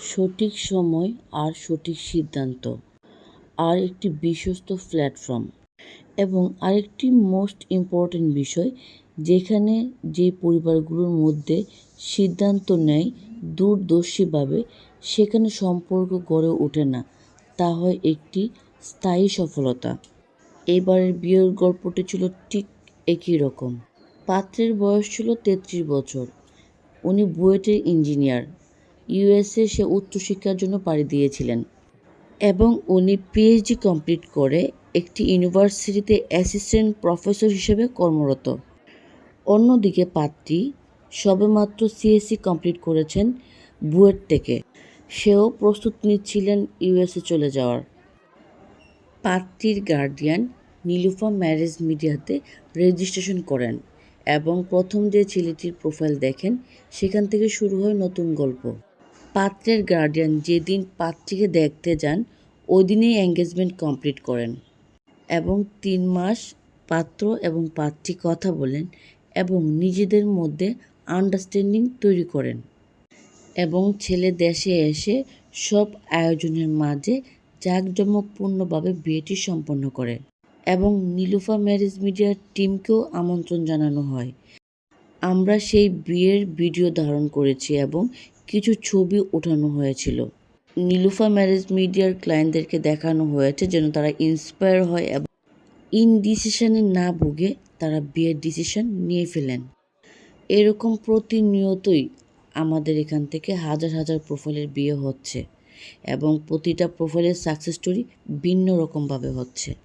সঠিক সময় আর সঠিক সিদ্ধান্ত। আর একটি বিশ্বস্ত প্ল্যাটফর্ম এবং আরেকটি মোস্ট ইম্পর্ট্যান্ট বিষয়, যেখানে যে পরিবারগুলোর মধ্যে সিদ্ধান্ত নেয় দূরদর্শীভাবে, সেখানে সম্পর্ক গড়ে ওঠে না। তা হয় একটি স্থায়ী সফলতা। এবারের বিয়ের গল্পটি ছিল ঠিক একই রকম। পাত্রের বয়স ছিল তেত্রিশ বছর। উনি বুয়েটের ইঞ্জিনিয়ার ইউএসএ সে উচ্চশিক্ষার জন্য পাড়ি দিয়েছিলেন এবং উনি পিএইচডি কমপ্লিট করে একটি ইউনিভার্সিটিতে অ্যাসিস্ট্যান্ট প্রফেসর হিসেবে কর্মরত। অন্যদিকে পাত্রী সবেমাত্র সিএসসি কমপ্লিট করেছেন বুয়েট থেকে সেও প্রস্তুত নিচ্ছিলেন ইউএসএ চলে যাওয়ার। পাত্রীর গার্ডিয়ান নীলুফা ম্যারেজ মিডিয়াতে রেজিস্ট্রেশন করেন এবং প্রথম যে ছেলেটির প্রোফাইল দেখেন, সেখান থেকে শুরু হয় নতুন গল্প। পাত্রের গার্ডিয়ান যেদিন পাত্রীকে দেখতে যান ওই দিনেই এঙ্গেজমেন্ট কমপ্লিট করেন এবং তিন মাস পাত্র এবং পাত্রী কথা বলেন এবং নিজেদের মধ্যে আন্ডারস্ট্যান্ডিং তৈরি করেন এবং ছেলে দেশে এসে সব আয়োজনের মাঝে জাঁকজমকপূর্ণভাবে বিয়েটি সম্পন্ন করে এবং নীলুফা ম্যারেজ মিডিয়ার টিমকেও আমন্ত্রণ জানানো হয়। আমরা সেই বিয়ের ভিডিও ধারণ করেছি এবং কিছু ছবি ওঠানো হয়েছিল। নীলুফা ম্যারেজ মিডিয়ার ক্লায়েন্টদেরকে দেখানো হয়েছে যেন তারা ইন্সপায়ার হয় এবং ইনডিসিশনে না ভুগে তারা বিয়ের ডিসিশন নিয়ে ফেলেন। এরকম প্রতিনিয়তই আমাদের এখান থেকে হাজার হাজার প্রোফাইলের বিয়ে হচ্ছে এবং প্রতিটা প্রোফাইলের সাকসেস স্টোরি ভিন্ন রকমভাবে হচ্ছে।